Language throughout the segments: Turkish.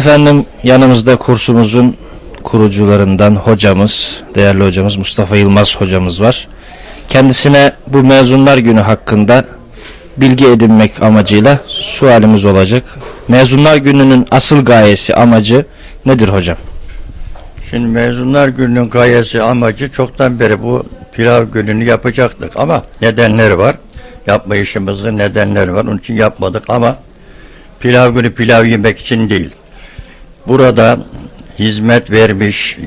Efendim yanımızda kursumuzun kurucularından hocamız, değerli hocamız Mustafa Yılmaz hocamız var. Kendisine bu mezunlar günü hakkında bilgi edinmek amacıyla sualimiz olacak. Mezunlar gününün asıl gayesi, amacı nedir hocam? Şimdi mezunlar gününün gayesi amacı çoktan beri bu pilav gününü yapacaktık ama nedenleri var. Yapmayışımızın nedenleri var. Onun için yapmadık ama pilav günü pilav yemek için değil. Burada hizmet vermiş,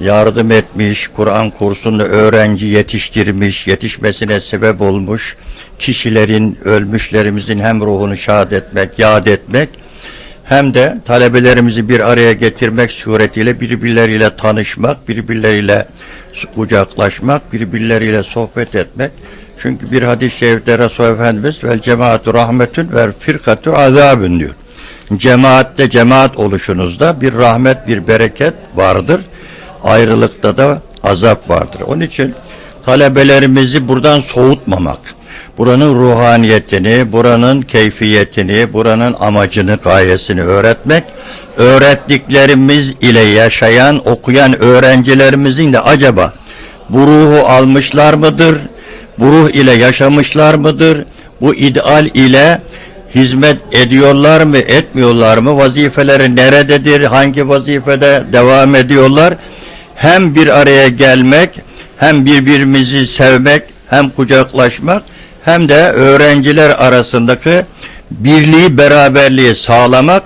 yardım etmiş, Kur'an kursunda öğrenci yetiştirmiş, yetişmesine sebep olmuş kişilerin, ölmüşlerimizin hem ruhunu şad etmek, yad etmek hem de talebelerimizi bir araya getirmek suretiyle birbirleriyle tanışmak, birbirleriyle kucaklaşmak, birbirleriyle sohbet etmek. Çünkü bir hadis-i şerifte Resulullah Efendimiz vel cemaatu rahmetün ve firkatu azabün diyor. Cemaatte cemaat oluşunuzda bir rahmet, bir bereket vardır. Ayrılıkta da azap vardır. Onun için talebelerimizi buradan soğutmamak, buranın ruhaniyetini, buranın keyfiyetini, buranın amacını, gayesini öğretmek, öğrettiklerimiz ile yaşayan, okuyan öğrencilerimizin de acaba bu ruhu almışlar mıdır? Bu ruh ile yaşamışlar mıdır? Bu ideal ile hizmet ediyorlar mı, etmiyorlar mı? Vazifeleri nerededir? Hangi vazifede devam ediyorlar? Hem bir araya gelmek, hem birbirimizi sevmek, hem kucaklaşmak, hem de öğrenciler arasındaki birliği, beraberliği sağlamak